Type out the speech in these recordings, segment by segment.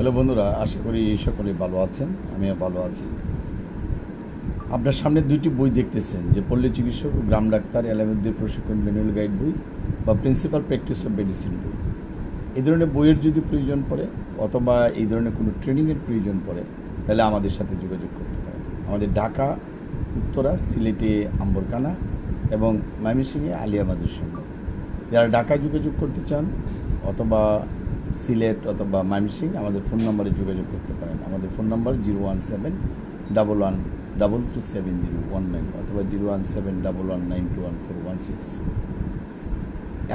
Hello বন্ধুরা, আশা করি সকলে ভালো আছেন, আমিও ভালো আছি। আপনার সামনে দুইটি বই দেখতেছেন, যে পল্লী চিকিৎসক গ্রাম ডাক্তার এলামুদ্দিন প্রশিক্ষণ ম্যানুয়াল গাইড বই বা প্রিন্সিপাল প্র্যাকটিস অফ মেডিসিন বই। এই ধরনের বইয়ের যদি প্রয়োজন পড়ে, অথবা এই ধরনের কোনো ট্রেনিংয়ের প্রয়োজন পড়ে, তাহলে আমাদের সাথে যোগাযোগ করতে পারেন। আমাদের ঢাকা, উত্তরা, সিলেটে আম্বরকানা এবং ময়মনসিংহে আলিয়া মাদুর সঙ্গে যারা ঢাকায় যোগাযোগ করতে চান, অথবা সিলেট অথবা ময়মনসিংহ, আমাদের ফোন নম্বরে যোগাযোগ করতে পারেন। আমাদের phone number zero one seven, double one, double three seven zero one nine অথবা zero one seven, double one nine two one four one six.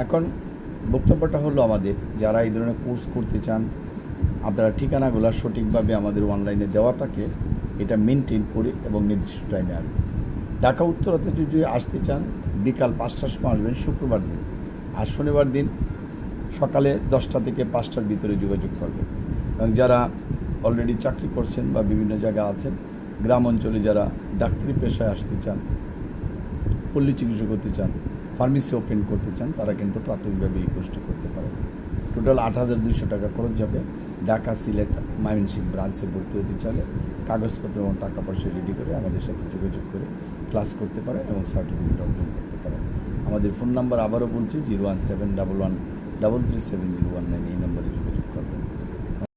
এখন বক্তব্যটা হলো আমাদের, যারা এই ধরনের কোর্স করতে চান, আপনারা ঠিকানাগুলো সঠিকভাবে আমাদের অনলাইনে দেওয়া থাকে, এটা মেনটেন করে এবং নির্দিষ্ট টাইমে আসবেন। ঢাকা উত্তরাতে যদি আসতে চান, বিকাল পাঁচটার সময় আসবেন, শুক্রবার দিন। আর শনিবার দিন সকালে দশটা থেকে পাঁচটার ভিতরে যোগাযোগ করবেন এবং যারা অলরেডি চাকরি করছেন বা বিভিন্ন জায়গায় আছেন, গ্রাম অঞ্চলে যারা ডাক্তারি পেশায় আসতে চান, পল্লী চিকিৎসা করতে চান ফার্মেসি ওপেন করতে চান, তারা কিন্তু প্রাথমিকভাবে এই কোর্সটা করতে পারেন। টোটাল আট হাজার দুইশো টাকা খরচ যাবে ঢাকা, সিলেট ময়মনসিং ব্রাঞ্চে ভর্তি হতে চাইলে কাগজপত্র এবং টাকা পয়সা রেডি করে আমাদের সাথে যোগাযোগ করে ক্লাস করতে পারেন এবং সার্টিফিকেট অর্জন করতে পারেন। আমাদের ফোন নাম্বার আবারও বলছি, zero one seven double one double three seven zero one nine এই নম্বরে যোগাযোগ